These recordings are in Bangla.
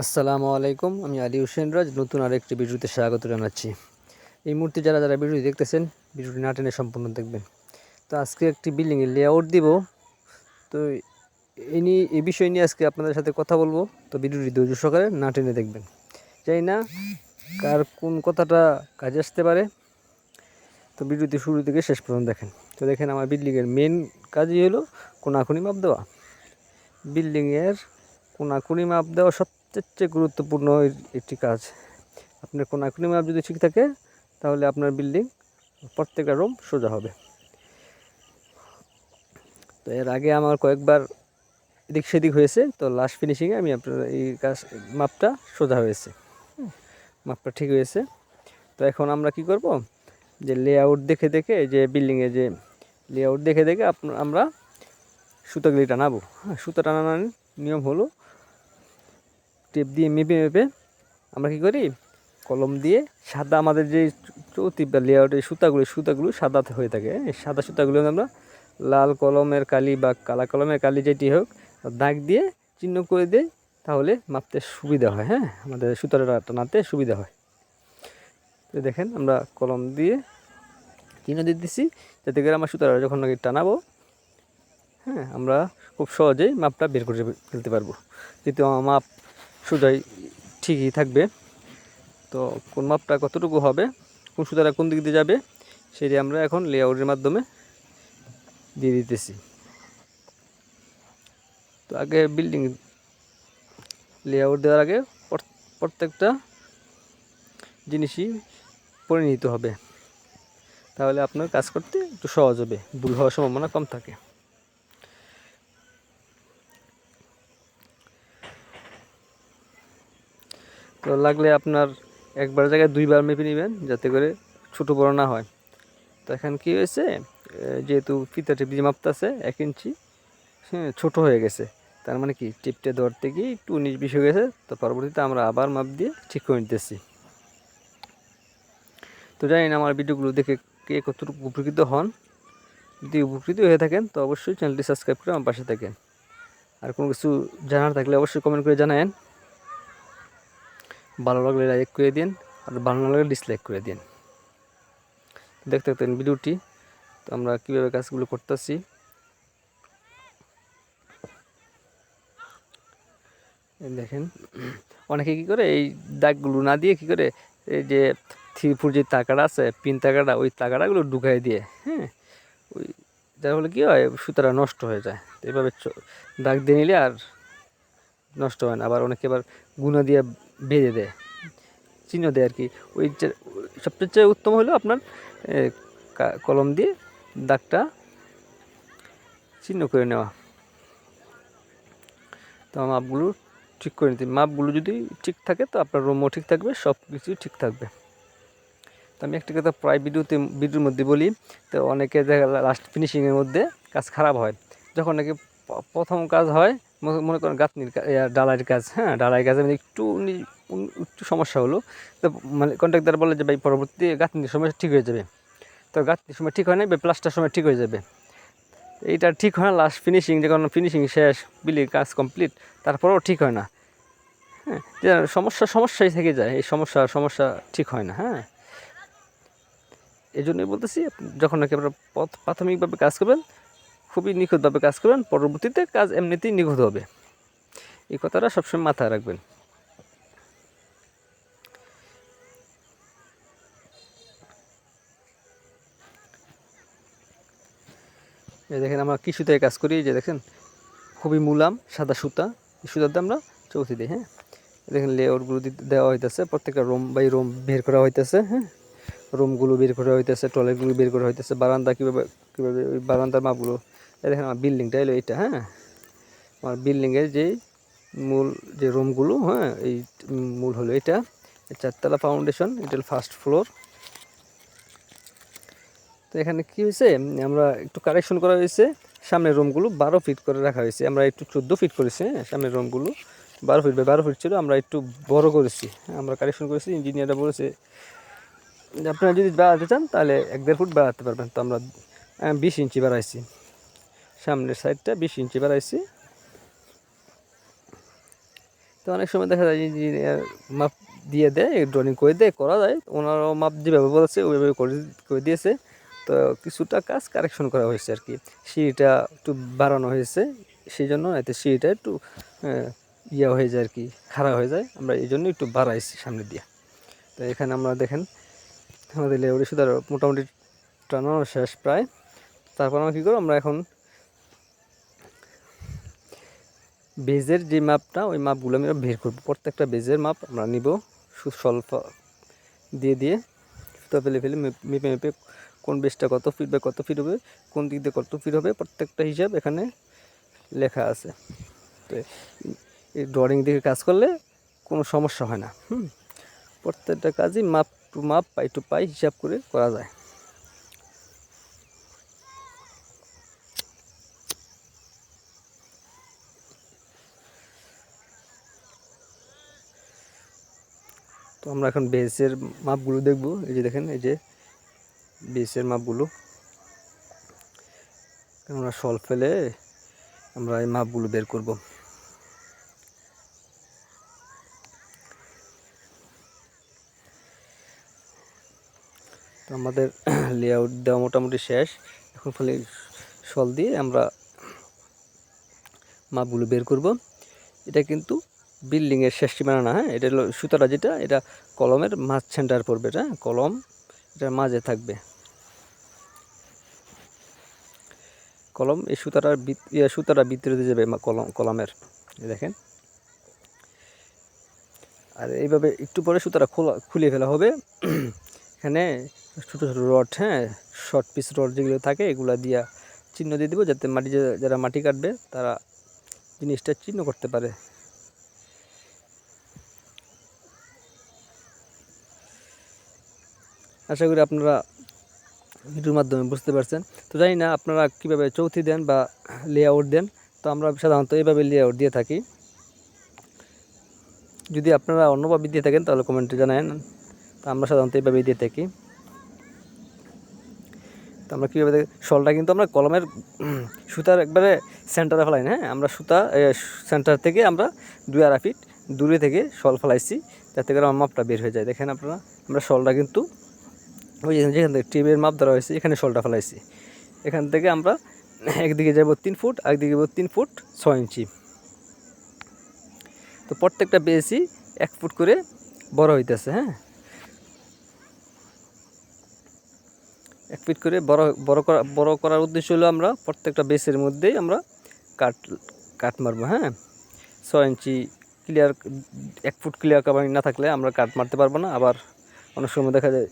আসসালামু আলাইকুম, আমি আলী হোসেন রাজ, নতুন আরেকটি ভিডিওতে স্বাগত জানাচ্ছি। এই মুহূর্তে যারা যারা ভিডিওটি দেখতেছেন, ভিডিওটি না টেনে সম্পূর্ণ দেখবেন। তো আজকে একটি বিল্ডিংয়ের লেআউট দিব। তো এই নিয়ে, এই বিষয় নিয়ে আজকে আপনাদের সাথে কথা বলব। তো ভিডিওটি ধৈর্য সহকারে না টেনে দেখবেন। চাই না কার কোন কথাটা কাজে আসতে পারে। তো ভিডিওটি শুরু থেকে শেষ পর্যন্ত দেখেন। তো দেখেন আমার বিল্ডিংয়ের মেন কাজই হলো কোনাকুনি মাপ দেওয়া। বিল্ডিংয়ের কোনাকুনি মাপ দেওয়া সবচেয়ে গুরুত্বপূর্ণ একটি কাজ। আপনার কোনাকুনি মাপ যদি ঠিক থাকে, তাহলে আপনার বিল্ডিং প্রত্যেকটা রুম সোজা হবে। তো এর আগে আমার কয়েকবার এদিক সেদিক হয়েছে, তো লাস্ট ফিনিশিংয়ে আমি আপনার এই কাজ মাপটা সোজা হয়েছে। মাপটা ঠিক হয়েছে। তো এখন আমরা কি করব? যে লেআউট দেখে দেখে যে বিল্ডিংয়ে যে লেআউট দেখে দেখে আপনা- আমরা সুতাগুলি টানাবো হ্যাঁ সুতা টানানোর নিয়ম হলো টেপ দিয়ে মেপে মেপে আমরা কী করি? কলম দিয়ে সাদা আমাদের যে চৌতি বা লেআউটের সুতাগুলো সুতাগুলো সাদাতে হয়ে থাকে হ্যাঁ, সাদা সুতাগুলো আমরা লাল কলমের কালি বা কালা কলমের কালি যেটি হোক দাগ দিয়ে চিহ্ন করে দিই তাহলে মাপতে সুবিধা হয় হ্যাঁ? আমাদের সুতাটা টানাতে সুবিধা হয়। তো দেখেন আমরা কলম দিয়ে চিহ্ন দিয়ে দিচ্ছি যাতে করে আমার সুতাটা যখন নাকি টানাবো হ্যাঁ? আমরা খুব সহজেই মাপটা বের করে ফেলতে পারব। যেহেতু মাপ সোজাই ঠিকই থাকবে। তো কোন মাপটা কতটুকু হবে, কোন সুতাটা কোন দিক দিয়ে যাবে, সেটি আমরা এখন লেআউটের মাধ্যমে দিয়ে দিতেছি। তো আগে বিল্ডিং লেআউট দেওয়ার আগে প্রত- প্রত্যেকটা জিনিসই পরে নিতে হবে। তাহলে আপনার কাজ করতে একটু সহজ হবে, ভুল হওয়ার সম্ভাবনা কম থাকে। তো লাগলে আপনার একবার জায়গায় দুইবার মেপে নেবেন যাতে করে ছোটো বড় না হয়। তো এখন কী হয়েছে? যেহেতু ফিতা টিপ দিয়ে মাপতেছে, এক ইঞ্চি হ্যাঁ ছোটো হয়ে গেছে। তার মানে কি, টিপটা ধরতে গিয়ে একটু উনিশ বিশ হয়ে গেছে, তো পরবর্তীতে আমরা আবার মাপ দিয়ে ঠিক করে নিতেছি। তো জানি না আমার ভিডিওগুলো দেখে কে কতটুকু উপকৃত হন। যদি উপকৃত হয়ে থাকেন, তো অবশ্যই চ্যানেলটি সাবস্ক্রাইব করে আমার পাশে থাকেন। আর কোনো কিছু জানার থাকলে অবশ্যই কমেন্ট করে জানায়েন। ভালো লাগলে লাইক করে দিন আর ভালো না লাগলে ডিসলাইক করে দিন। দেখতে থাকতেন ভিডিওটি। তো আমরা কীভাবে কাজগুলো করতেছি। দেখেন, অনেকে কী করে এই দাগগুলো না দিয়ে কী করে এই যে থ্রি ফোর যে তাকাটা আছে, পিন তাকাটা ওই তাকাটাগুলো ঢুকাই দিয়ে হ্যাঁ ওই যার ফলে কী হয় সুতাটা নষ্ট হয়ে যায়। তো এইভাবে দাগ দিয়ে নিলে আর নষ্ট হয় না। আবার অনেকে আবার গুণা দিয়ে বেঁধে দেয়, চিহ্ন দেয় আর কি। ওই সবচেয়ে উত্তম হলো আপনার কলম দিয়ে দাগটা চিহ্ন করে নেওয়া। তো মাপগুলো ঠিক করে নিতে মাপগুলো যদি ঠিক থাকে, তো আপনার রোমও ঠিক থাকবে, সব কিছুই ঠিক থাকবে। তো আমি একটা কথা প্রায় ভিডিওতে, ভিডিওর মধ্যে বলি, তো অনেকে দেখা লাস্ট ফিনিশিংয়ের মধ্যে কাজ খারাপ হয়। যখন নাকি প্রথম কাজ হয় মনে- করেন গাঁথনির ইয়া, ডালাইয়ের কাজ হ্যাঁ ডালাই কাজে মানে একটু একটু সমস্যা হলো। তো মানে কন্ট্রাক্টর বলে যে ভাই পরবর্তী গাঁথনির সময় ঠিক হয়ে যাবে। তো গাঁথনির সময় ঠিক হয় না প্লাস্টার সময় ঠিক হয়ে যাবে। এইটা ঠিক হয় না লাস্ট ফিনিশিং যখন ফিনিশিং শেষ বিলি কাজ কমপ্লিট তারপরেও ঠিক হয় না। হ্যাঁ সমস্যা সমস্যাই থেকে যায় এই সমস্যা সমস্যা ঠিক হয় না হ্যাঁ। এই জন্যই বলতেছি যখন নাকি আপনারা প্রাথমিকভাবে কাজ করবেন খুবই নিখুঁতভাবে কাজ করবেন, পরবর্তীতে কাজ এমনিতেই নিখুঁত হবে। এই কথাটা সবসময় মাথায় রাখবেন। এই দেখেন আমরা কি সুতায় কাজ করি যে দেখেন, খুবই মুলাম, সাদা সুতা, এই দিয়ে আমরা চৌথি দিই হ্যাঁ? দেখেন লেয়ারগুলো দেওয়া হইতেছে, প্রত্যেকটা রুম বাই রুম বের করা হইতেছে হ্যাঁ? রুমগুলো বের করা হইতেছে টয়লেটগুলো বের করা হইতেছে, বারান্দা কীভাবে কীভাবে ওই বারান্দার মাপগুলো দেখেন আমার বিল্ডিংটা এলো এইটা হ্যাঁ? আমার বিল্ডিংয়ের যে মূল, যে রুমগুলো হ্যাঁ এই মূল হলো এটা চারতলা ফাউন্ডেশন এটা ফার্স্ট ফ্লোর তো এখানে কি হয়েছে? আমরা একটু কারেকশন করা হয়েছে, সামনের রুমগুলো বারো ফিট করে রাখা হয়েছে। আমরা একটু চোদ্দ ফিট করেছি হ্যাঁ সামনের রুমগুলো বারো ফিট বা বারো ফিট ছিল, আমরা একটু বড় করেছি। আমরা কারেকশন করেছি ইঞ্জিনিয়াররা বলেছে আপনারা যদি বাড়াতে চান, তাহলে এক দেড় ফুট বাড়াতে পারবেন। তো আমরা বিশ ইঞ্চি বাড়াইছি। সামনের সাইডটা বিশ ইঞ্চি বাড়াইছি। তো অনেক সময় দেখা যায় ইঞ্জিনিয়ার মাপ দিয়ে দেয় ড্রয়িং করে দেয়, করা যায়। ওনারাও মাপ যেভাবে বলেছে, ওইভাবে করে করে দিয়েছে। তো কিছুটা কাজ কারেকশন করা হয়েছে আর কি। সিঁড়িটা একটু বাড়ানো হয়েছে সেই জন্য এতে সিঁড়িটা একটু ইয়ে হয়ে যায় আর কি খারাপ হয়ে যায়। আমরা এই জন্য একটু বাড়াইছি সামনে দিয়ে। তো এখানে আমরা দেখেন, আমাদের লেবুরি সুতার মোটামুটি টানানো শেষ প্রায়। তারপর আমরা কী করব? আমরা এখন বেজের যে মাপটা, ওই মাপগুলো আমরা বের করব। প্রত্যেকটা বেজের মাপ আমরা নিব সুস্বল্প দিয়ে দিয়ে সুতা ফেলে ফেলে মেপ- মেপে কোন বেজটা কত ফিট বা কত ফিট হবে, কোন দিক দিয়ে কত ফিট হবে, প্রত্যেকটা হিসাব এখানে লেখা আছে। তো এই ড্রয়িং দিকে কাজ করলে কোনো সমস্যা হয় না। হুম, প্রত্যেকটা কাজই মাপ টু মাপ, পাই টু পাই হিসাব করে করা যায়। তো আমরা এখন বেসের মাপগুলো দেখব। এই যে দেখেন, এই যে বেসের মাপগুলো। আমরা সল ফেলে আমরা এই মাপগুলো বের করব। তো আমাদের লেআউট দেওয়া মোটামুটি শেষ। এখন ফলে সল দিয়ে আমরা মাপগুলো বের করব। এটা কিন্তু বিল্ডিংয়ের শেষ সীমানা না হ্যাঁ? এটা হলো সুতারা যেটা, এটা কলমের মাঝ সেন্টার পড়বে এটা হ্যাঁ? কলম এটার মাঝে থাকবে। কলম, এই সুতাটার সুতাটা ভিতরে যাবে কলম, কলমের দেখেন। আর এইভাবে একটু পরে সুতাটা খোলা, খুলে ফেলা হবে। এখানে ছোটো ছোটো রড হ্যাঁ? শর্ট পিস রড যেগুলো থাকে, এগুলো দিয়া চিহ্ন দিয়ে দেবো যাতে মাটি যারা মাটি কাটবে, তারা জিনিসটা চিহ্ন করতে পারে। আশা করি আপনারা ভিডিওর মাধ্যমে বুঝতে পারছেন। তো জানি না আপনারা কীভাবে চৌথি দেন বা লেআউট দেন, তো আমরা সাধারণত এইভাবে লেআউট দিয়ে থাকি। যদি আপনারা অন্যভাবে দিয়ে থাকেন তাহলে কমেন্টে জানান তো আমরা সাধারণত এইভাবেই দিয়ে থাকি। তো আমরা কীভাবে শলটা কিন্তু আমরা কলমের সুতার একবারে সেন্টারে ফেলাই না হ্যাঁ? আমরা সুতা সেন্টার থেকে আমরা দুই আড়াই ফিট দূরে থেকে শল ফেলাইছি, যাতে করে আমার মাপটা বের হয়ে যায়। দেখেন আপনারা, আমরা শলটা কিন্তু ওই যেখান থেকে টিমের মাপ ধরা হয়েছে, এখানে শলটা ফেলাইছি। এখান থেকে আমরা একদিকে যাব তিন ফুট একদিকে যাব তিন ফুট ছয় ইঞ্চি। তো প্রত্যেকটা বেসি এক ফুট করে বড় হইতেছে হ্যাঁ? এক ফিট করে বড় বড় করা, বড় করার উদ্দেশ্য হলো আমরা প্রত্যেকটা বেসের মধ্যেই আমরা কাট কাট মারবো হ্যাঁ? ছয় ইঞ্চি ক্লিয়ার এক ফুট ক্লিয়ার কাভারিং না থাকলে আমরা কাট মারতে পারব না। আবার অনেক সময় দেখা যায়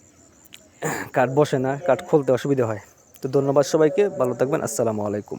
কাঠ বসে না কাঠ খুলতে অসুবিধা হয়। তো ধন্যবাদ সবাইকে ভালো থাকবেন আসসালামু আলাইকুম।